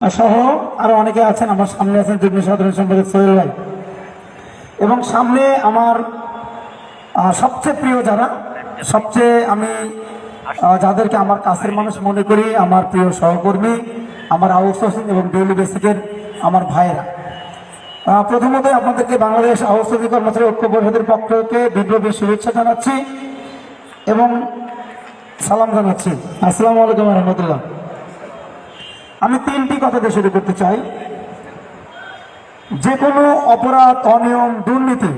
সহ আরও অনেকে আছেন, আমার সামনে আছেন যুগ্ম সাধারণ সম্পাদক সোহেল ভাই। এবং সামনে আমার সবচেয়ে প্রিয় যারা, সবচেয়ে আমি যাদেরকে আমার কাছের মানুষ মনে করি, আমার প্রিয় সহকর্মী, আমার আউটসোর্সিং এবং ডেইলি বেসিকের আমার ভাইয়েরা। প্রথমত আপনাদেরকে বাংলাদেশ আউটসোর্সিং কর্মচারী ঐক্য পরিষদের পক্ষ থেকে বিপ্লবী শুভেচ্ছা জানাচ্ছি এবং সালাম জানাচ্ছি। আসসালামু আলাইকুম রহমতুল্লাহ। আমি তিনটি কথা দিয়ে শুরু করতে চাই। যে কোনো অপরাধ অনিয়ম দুর্নীতি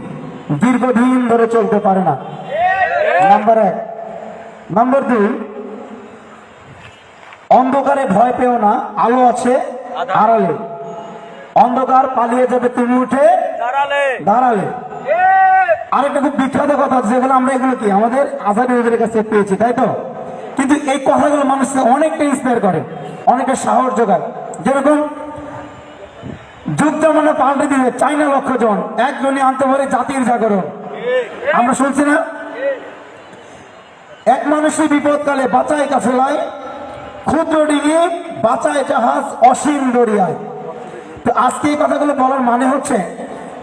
দীর্ঘদিন ধরে চলতে পারে না। নাম্বার এক। নাম্বার দুই অন্ধকারে ভয় পেও না আলো আছে আড়ালে। অন্ধকার পালিয়ে যাবে তুমি উঠে দাঁড়ালে। আরেকটা খুব বিখ্যাত কথা আছে যেগুলো আমরা এগুলো কি? আমাদের আজাদি কাছে পেয়েছি তাই তো? কিন্তু এই কথাগুলো মানুষকে অনেকটা ইন্সপায়ার করে। অনেকটা সাহস যোগায় যেরকম যুদ্ধ জামানা পাল্টে দিলে চাইনা লক্ষ জন, একজনই আনতে পারে জাতির জাগরণ। আমরা শুনছি না? এক মানুষের বিপদকালে বাঁচায় কাছে লাই, ক্ষুদ্র ডিঙিয়ে বাঁচায় জাহাজ অসীম দরিয়ায়। তো আজকে এই কথাগুলো বলার মানে হচ্ছে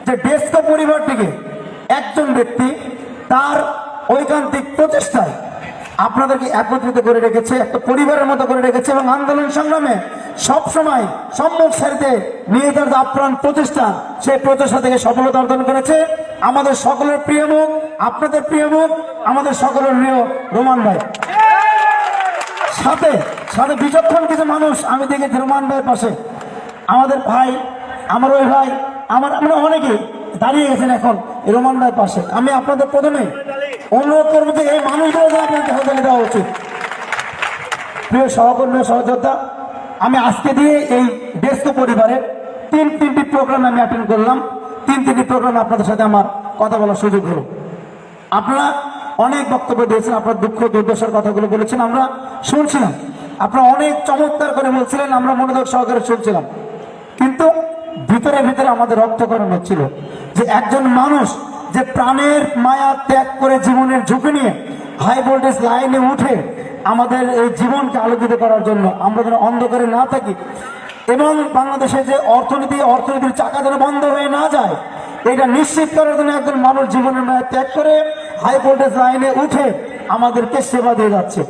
যে ডেস্ক পরিবারটিকে একজন ব্যক্তি তার ঐকান্তিক প্রচেষ্টায় আপনাদেরকে একত্রিত করে রেখেছে, একটা পরিবারের মতো করে রেখেছে এবং আন্দোলন সংগ্রামে সবসময় সম্মুখ সারিতে যাওয়ার যে আপ্রাণ প্রচেষ্টা, সেই প্রচেষ্টা থেকে সফলতা অর্জন করেছে। আমাদের সকলের প্রিয় মুখ, আপনাদের প্রিয় মুখ, আমাদের সকলের প্রিয় রোমান ভাই। সাথে সাথে বিচক্ষণ কিছু মানুষ, আমি দেখেছি রোমান ভাইয়ের পাশে। আমাদের ভাই, আমার ওই ভাই, আমার আমরা অনেকে দাঁড়িয়ে গেছেন এখন রোমান ভাইয়ের পাশে। আমি আপনাদের প্রথমে অনুরোধ করব যে এই মানুষগুলো আপনাদের হাতালে দেওয়া উচিত। প্রিয় সহকর্মী সহযোদ্ধা, আমি আজকে দিয়ে এই ডেস্ক পরিবারের তিন তিনটি প্রোগ্রাম আমি অ্যাটেন্ড করলাম। তিন তিনটি প্রোগ্রাম আপনাদের সাথে আমার কথা বলার সুযোগ হলো। আপনারা অনেক বক্তব্য দিয়েছেন, আপনার দুঃখ দুর্দশার কথাগুলো বলেছেন, আমরা শুনছিলাম। আপনারা অনেক চমৎকার করে বলছিলেন, আমরা মনোযোগ সহকারে শুনছিলাম। কিন্তু ভিতরে ভিতরে আমাদের রক্তকরণ হচ্ছিল যে একজন মানুষ যে প্রাণের মায়া ত্যাগ করে জীবনের ঝুঁকি নিয়ে হাই ভোল্টেজ লাইনে উঠে আমাদের এই জীবনকে আলোকিত করার জন্য আমরা যেন অন্ধকারে না থাকি এবং বাংলাদেশে যে অর্থনীতি, অর্থনীতির চাকা যেন বন্ধ হয়ে না যায়, এটা নিশ্চিত করার জন্য একজন মানুষ জীবনের মায়া ত্যাগ করে হাই ভোল্টেজ লাইনে উঠে আমাদেরকে সেবা দিয়ে যাচ্ছে।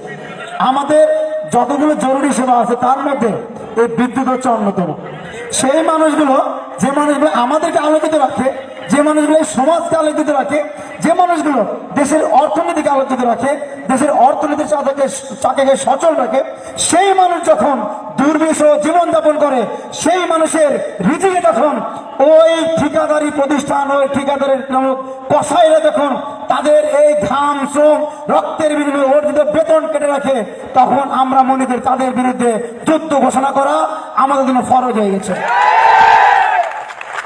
আমাদের যতগুলো জরুরি সেবা আছে, তার মধ্যে এই বিদ্যুৎ হচ্ছে অন্যতম। সেই মানুষগুলো, যে মানুষগুলো আমাদেরকে আলোকিত রাখে সমাজকে আলোকিত রাখে, যে মানুষগুলো দেশের অর্থনীতিকে আলোকিত রাখে, দেশের অর্থনীতির চাকাকে চাকাকে সচল রাখে, সেই মানুষ যখন দুর্বিষহ জীবনযাপন করে, সেই মানুষের রিজিকে তখন ওই ঠিকাদারি প্রতিষ্ঠান, ওই ঠিকাদারের নামক কসাইরা যখন তাদের এই ঘাম, শ্রম, রক্তের বিনিময়ে অর্জিত বেতন কেটে রাখে, তখন আমরা মনে করি তাদের বিরুদ্ধে যুদ্ধ ঘোষণা করা আমাদের জন্য ফরজ হয়ে গেছে।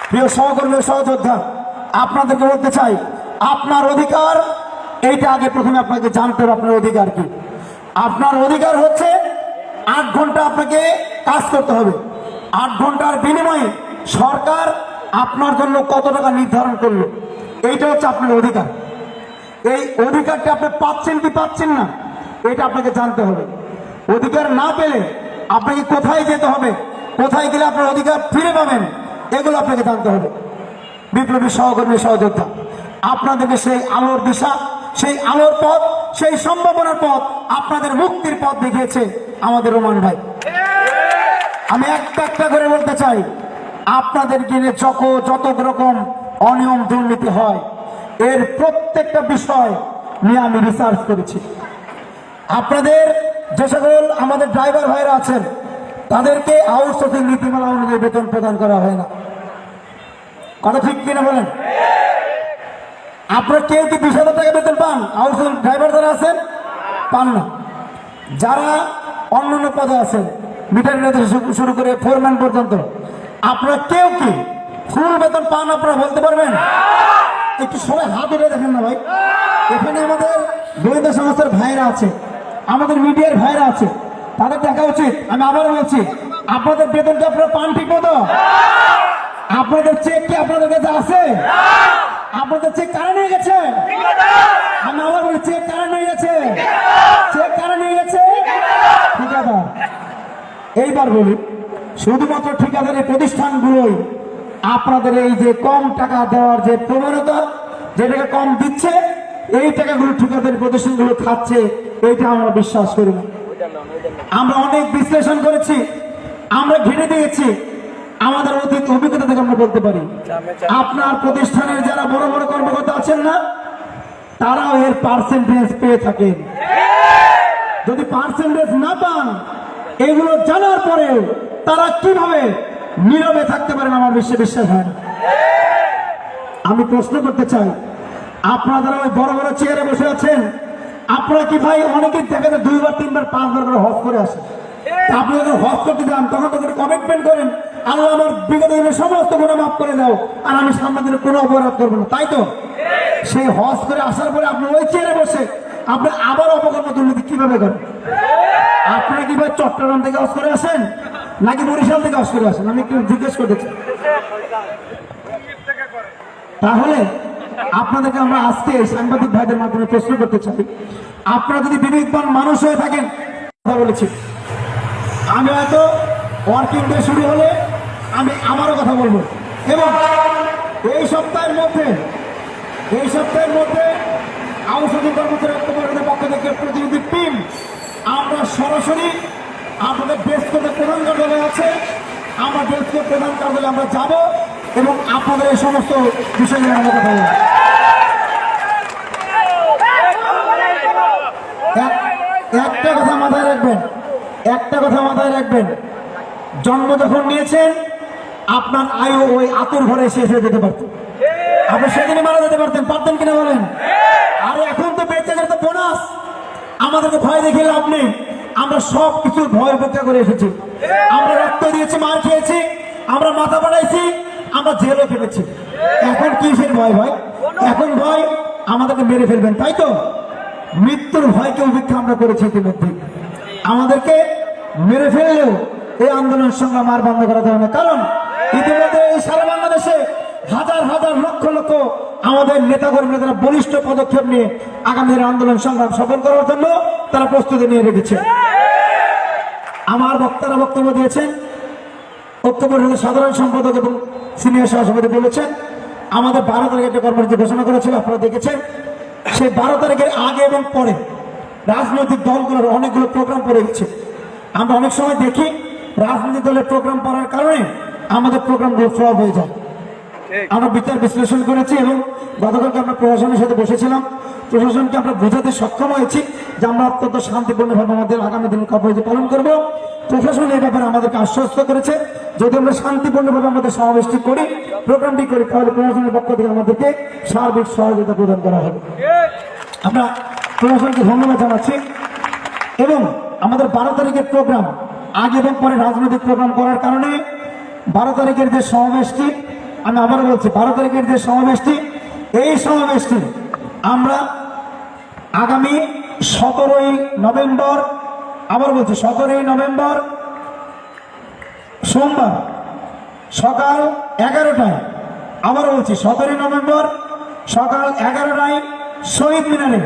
প্রিয় সহকর্মী সহযোদ্ধা আপনাদেরকে বলতে চাই, আপনার অধিকার, এইটা আগে প্রথমে আপনাকে জানতে হবে, আপনার অধিকার কি? আপনার অধিকার হচ্ছে আট ঘণ্টা আপনাকে কাজ করতে হবে। আট ঘণ্টার বিনিময়ে সরকার আপনার জন্য কত টাকা নির্ধারণ করল? এইটা হচ্ছে আপনার অধিকার। এই অধিকারটা আপনি পাচ্ছেন কি পাচ্ছেন না, এটা আপনাকে জানতে হবে। অধিকার না পেলে আপনাকে কোথায় যেতে হবে? কোথায় গেলে আপনার অধিকার ফিরে পাবেন? এগুলো আপনাকে জানতে হবে। বিপ্লবী সহকর্মী সহযোদ্ধা। আপনাদেরকে সেই আলোর দিশা, সেই আলোর পথ, সেই সম্ভাবনার পথ আপনাদের মুক্তির পথ দেখিয়েছে আমাদের রোমান ভাই। আমি একটা একটা করে বলতে চাই, আপনাদের কিনে যত যত রকম অনিয়ম দুর্নীতি হয়, এর প্রত্যেকটা বিষয় নিয়ে আমি রিসার্চ করেছি। আপনাদের যে সকল আমাদের ড্রাইভার ভাইরা আছেন, তাদেরকে আউটসোর্সিং নীতিমালা অনুযায়ী বেতন প্রদান করা হয় না। কথা ঠিক কিনা বলেন? আপনারা কেউ কি বিশ হাজার টাকা বেতন পান? আউটসোর্সিং ড্রাইভার যারা আছেন, পান না। যারা অন্য অন্য পদে আছেন, মিটার শুরু করে ফোরম্যান পর্যন্ত, আপনারা কেউ কি ফুল বেতন পান আপনারা বলতে পারবেন? একটু সবাই হাত উঠে দেখেন না ভাই। এখানে আমাদের গোয়েন্দা সংস্থার ভাইরা আছে, আমাদের মিডিয়ার ভাইরা আছে, তাদের দেখা উচিত। আমি আবারও বলছি, আপনাদের বেতনটা আপনারা পান ঠিক মতো? আপনাদের চেক কি আপনাদের কাছে আছে? আপনাদের চেক কারা নিয়ে গেছে? আমি আবার বলি, চেক কারা নিয়ে গেছে? চেক কারা নিয়ে গেছে? ঠিক আছে এইবার বলি, শুধুমাত্র ঠিকাদারি প্রতিষ্ঠানগুলোই আপনাদের এই যে কম টাকা দেওয়ার যে প্রবণতা, যেটাকে কম দিচ্ছে, এই টাকাগুলো ঠিকাদারি প্রতিষ্ঠানগুলো খাচ্ছে, এইটা আমরা বিশ্বাস করি না। আমরা অনেক বিশ্লেষণ করেছি, আমরা ঘেটে দিয়েছি। আমাদের অতীত অভিজ্ঞতা থেকে আমরা বলতে পারি আপনার প্রতিষ্ঠানের যারা বড় বড় কর্মকর্তা আছেন না তারাও এর পার্সেন্টেজ পেয়ে থাকেন। যদি পার্সেন্টেজ না পান এগুলো জানার পরেও তারা কীভাবে নীরবে থাকতে পারেন আমার বিশ্বে বিশ্বাস হয় আমি প্রশ্ন করতে চাই আপনারা যারা ওই বড় বড় চেয়ারে বসে আছেন আপনারা কি ভাই অনেকে দেখা যায় দুইবার তিনবার পাঁচবার করে হজ করে আসেন? আপনি যখন হজ করতে যান তখন তো কমিটমেন্ট করেন আল্লাহ আমার বিগত সমস্ত গুণা মাফ করে দাও। আর আমি সামনে দিনে কোনো অপরাধ করব না। তাই তো? সেই হজ করে আসার পরে আপনি ওই চেয়ারে বসে আপনি আবার অপকর্ম দুর্নীতি কীভাবে করেন? আপনারা কি ভাই চট্টগ্রাম থেকে হজ করে আসেন? নাকি বরিশাল থেকে হজ করে আসেন? আমি একটু জিজ্ঞেস করতে চাই। তাহলে আপনাদেরকে আমরা আজকে সাংবাদিক ভাইদের মাধ্যমে প্রশ্ন করতে চাই। আপনারা যদি বিবেকবান মানুষ হয়ে থাকেন, কথা বলেছি। আমি হয়তো ওয়ার্কিং ডে শুরু হলে আমি আমারও কথা বলব। এবং এই সপ্তাহের মধ্যে, এই সপ্তাহের মধ্যে আউষধি কর্মচারী ঐক্যপরিষদের পক্ষ থেকে প্রতিনিধি টিম, আমরা সরাসরি আমাদের ডেস্কোতে প্রধান কার্যালয় আছে। আমরা ডেস্কো প্রধান কার্যালয়ে আমরা যাব এবং আপনাদের এই সমস্ত বিষয় নিয়ে আমরা কথা একটা কথা মাথায় রাখবেন, একটা কথা মাথায় রাখবেন। জন্ম যখন নিয়েছেন আপনার আয়ু ওই আতুর ঘরে শেষ হয়ে যেতে পারত। আপনি সেদিনই মারা যেতে পারতেন পারতেন কিনা বলেন? আর এখন তো বেঁচে গেলে তো বোনাস। আমাদেরকে ভয় দেখে লাভ নেই। আমরা সব কিছুর ভয় উপেক্ষা করে এসেছি। আমরা রক্ত দিয়েছি, মার খেয়েছি, আমরা মাথা বাড়াইছি, আমরা জেলে ফেলেছি এখন কিসের ভয় ভয় এখন ভয় আমাদেরকে মেরে ফেলবেন, তাই তো? মৃত্যুর ভয়কে উপেক্ষা আমরা করেছি ইতিমধ্যে। আমাদেরকে মেরে ফেললেও এই আন্দোলন সংগ্রাম আর বন্ধ করা যাবে না। কারণ ইতিমধ্যে এই সারা বাংলাদেশে হাজার হাজার লক্ষ লক্ষ আমাদের নেতাকর্মীরা তারা বলিষ্ঠ পদক্ষেপ নিয়ে আগামী আন্দোলন সংগ্রাম সফল করার জন্য তারা প্রস্তুতি নিয়ে রেখেছে। আমার বক্তারা বক্তব্য দিয়েছেন, ঐক্য পরিষদের সাধারণ সম্পাদক এবং সিনিয়র সহসভাপতি বলেছেন, আমাদের বারো তারিখে একটা কর্মসূচি ঘোষণা করেছিল, আপনারা দেখেছেন। সেই বারো তারিখের আগে এবং পরে রাজনৈতিক দলগুলোর অনেকগুলো প্রোগ্রাম পড়ে গেছে। আমরা অনেক সময় দেখি রাজনৈতিক দলের প্রোগ্রাম পড়ার কারণে আমাদের প্রোগ্রামগুলো ফ্লপ হয়ে যায়। আমরা বিচার বিশ্লেষণ করেছি এবং গতকালকে আমরা প্রশাসনের সাথে বসেছিলাম। প্রশাসনকে আমরা বোঝাতে সক্ষম হয়েছি যে আমরা অত্যন্ত শান্তিপূর্ণভাবে আমাদের আগামী দিনের কর্মসূচি পালন করব। প্রশাসন এই ব্যাপারে আমাদেরকে আশ্বস্ত করেছে। যদি আমরা শান্তিপূর্ণভাবে আমাদের সমাবেশটি করি প্রোগ্রামটি করি তাহলে প্রশাসনের পক্ষ থেকে আমাদেরকে সার্বিক সহযোগিতা প্রদান করা হবে। আমরা প্রশাসনকে ধন্যবাদ জানাচ্ছি। এবং আমাদের বারো তারিখের প্রোগ্রাম আগে এবং পরে রাজনৈতিক প্রোগ্রাম করার কারণে বারো তারিখের যে সমাবেশটি, আমি আবারও বলছি, বারো তারিখের যে সমাবেশটি, এই সমাবেশটি আমরা আগামী সতেরোই নভেম্বর, আবার বলছি, সতেরোই নভেম্বর সোমবার সকাল এগারোটায় আবার বলছি, সতেরোই নভেম্বর সকাল এগারোটায় শহীদ মিনারে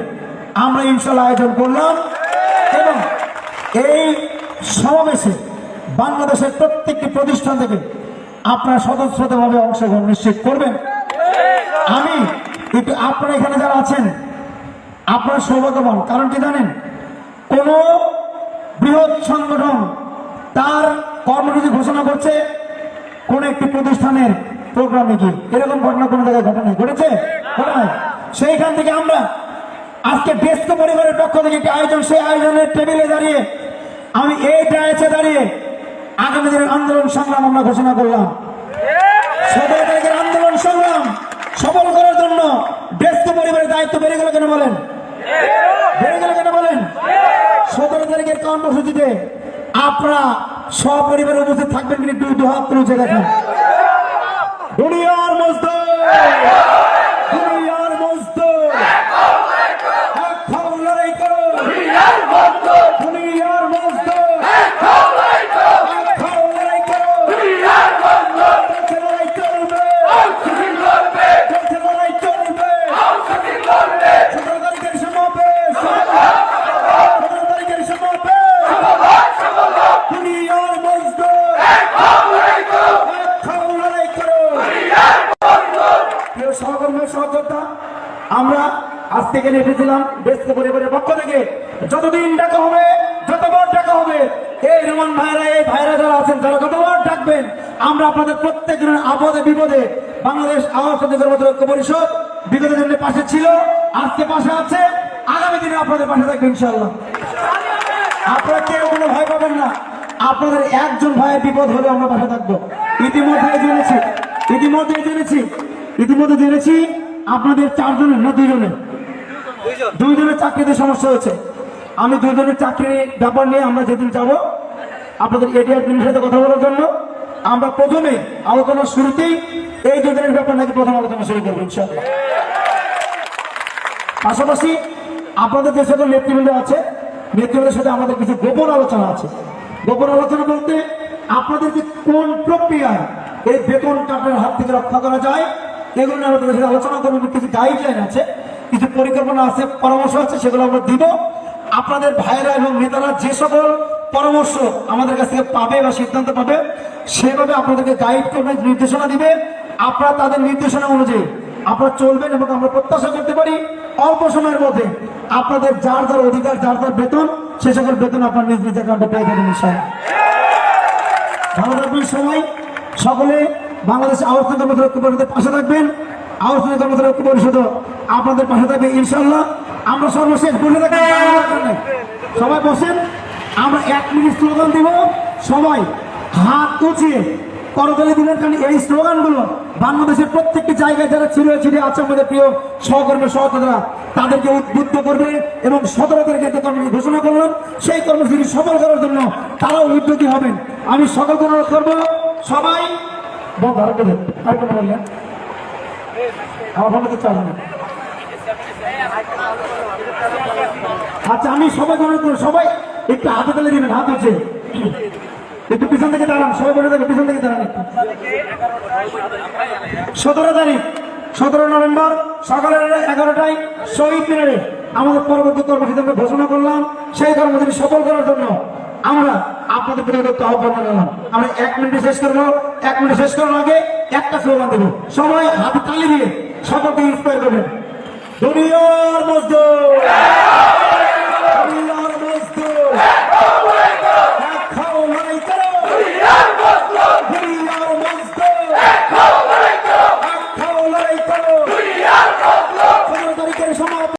আমরা ইনশাল্লাহ আয়োজন করলাম এবং এই সমাবেশে বাংলাদেশের প্রত্যেকটি প্রতিষ্ঠান থেকে আপনারা স্বতঃস্ফূর্তভাবে অংশগ্রহণ নিশ্চিত করবেন। আমি একটু আপনারা এখানে যারা আছেন, আপনারা সৌভাগ্যবান। কারণ কি জানেন? কোন বৃহৎ সংগঠন তার কর্মসূচি ঘোষণা করছে, কোন একটি প্রতিষ্ঠানের প্রোগ্রামে কি এরকম ঘটনা কোনো জায়গায় ঘটনা। ঘটেছে? ঘটে সেইখান থেকে আমরা আজকে ডেস্ক পরিবারের পক্ষ থেকে একটি আয়োজন, সেই আয়োজনের টেবিলে দাঁড়িয়ে আমি এই ডায়াসে দাঁড়িয়ে আগামী দিনের আন্দোলন সংগ্রাম আমরা ঘোষণা করলাম। সতেরো তারিখের আন্দোলন সংগ্রাম সফল করার জন্য ব্যস্ত পরিবারের দায়িত্ব বেড়ে গেল কেন বলেন? বেড়ে গেল কেন বলেন? সতেরো তারিখের কর্মসূচিতে আপনারা সপরিবারে উপস্থিত থাকবেন কিন্তু দু হাত তুলছে দেখেন। দুনিয়ার মজদুর! দুনিয়ার মজদুর এখন লড়াই করো দেশে লড়াই চলবে দেশে লড়াই চলবে সতেরো তারিখের সমাবেশ সতেরো তারিখের সমাবেশ দুনিয়ার মজদুর আজকে এখানে এসেছিলাম দেশকে পরিবারের পক্ষ থেকে। যতদিন ডাকা হবে, যতবার ডাকা হবে, এই রোমান ভাইরা, এই ভাইরা যারা আছেন যারা যতবার ডাকবেন? আমরা আপনাদের প্রত্যেকজনের আপদে, বিপদে বাংলাদেশ আওয়াজ ঐক্য পরিষদ বিগত দিনের পাশে ছিল, আজকে পাশে আছে। আগামী দিনে আপনাদের পাশে থাকবে ইনশাল্লাহ আপনারা কেউ কোনো ভয় পাবেন না। আপনাদের একজন ভাইয়ের বিপদ হলে আমরা পাশে থাকব। ইতিমধ্যে জেনেছি ইতিমধ্যে জেনেছি। ইতিমধ্যে জেনেছি আপনাদের চারজনের না দুইজনের দুইজনের চাকরিতে সমস্যা হয়েছে। আমি দুইজনের চাকরির ব্যাপার নিয়ে আমরা যেদিন যাব আপনাদের এডিআর সাথে কথা বলার জন্য আমরা প্রথমে আলোচনার শুরুতেই এই দুজনের ব্যাপার নাকি প্রথম আলোচনা শুরু করব ইনশাআল্লাহ। পাশাপাশি আপনাদের যে সকল নেতৃবৃন্দ আছে নেতৃবৃন্দের সাথে আমাদের কিছু গোপন আলোচনা আছে। গোপন আলোচনা বলতে আপনাদেরকে কোন প্রক্রিয়ায় এই বেতন কাটার হাত থেকে রক্ষা করা যায় এগুলো নিয়ে আমাদের সাথে আলোচনা করব কিছু গাইডলাইন আছে, কিছু পরিকল্পনা আছে, পরামর্শ আছে, সেগুলো আমরা দিব। আপনাদের ভাইরা এবং নেতারা যে সকল পরামর্শ আমাদের কাছ থেকে পাবে বা সিদ্ধান্ত পাবে, সেভাবে আপনাদেরকে গাইড করবে, নির্দেশনা দিবে। আপনারা তাদের নির্দেশনা অনুযায়ী আপনারা চলবেন এবং আমরা প্রত্যাশা করতে পারি, অল্প সময়ের মধ্যে আপনাদের যার যার অধিকার, যার যার বেতন, সে সকল বেতন আপনার নিজ নিজ অ্যাকাউন্টে পেয়ে যাবেন সবাই। সকলে বাংলাদেশ আবর্তন কর্মচারী ঐক্য পরিষদের পাশে থাকবেন। আবর্তন কর্মচারী ঐক্য পরিষদ আপনাদের পাশে থাকবে ইনশাল্লাহ আমরা সর্বশেষ বসে থাকি সবাই বসেন। আমরা এক মিনিট স্লোগান দিব। সবাই হাত উঁচিয়ে করতালি দিলেন কারণ এই স্লোগানগুলো। বাংলাদেশের প্রত্যেকটি জায়গায় যারা ছিল ছিটে আছে আমাদের প্রিয় সহকর্মী সহকর্মীরা, তাদেরকে উদ্বুদ্ধ করবে এবং সতেরো তারিখে যে কর্মসূচি ঘোষণা করলাম, সেই কর্মসূচি সফল করার জন্য তারাও উদ্যোগী হবেন। আমি সকলকে অনুরোধ করব, সবাই তো চালু নেই। আচ্ছা আমি সবাই অনুরোধ করব সবাই একটু হাতে তুলে দিবেন, হাত হচ্ছে একটু পিছন থেকে দাঁড়ান, সবাই বলে দেবে পিছন থেকে দাঁড়ান সতেরো তারিখ, সতেরো নভেম্বর, সকালের এগারোটায় শহীদ মিনারে আমাদের পরবর্তী কর্মসূচি আমরা ঘোষণা করলাম। সেই কর্মসূচি সফল করার জন্য আমরা আপনাদের প্রতি আহ্বান জানালাম। আমরা এক মিনিটে শেষ করব। এক মিনিট শেষ করার আগে একটা স্লোগান দেবো। সবাই হাতে তালি দিয়ে সকলকে ইন্সপায়ার করবেন। দুনিয়ার মজদুর।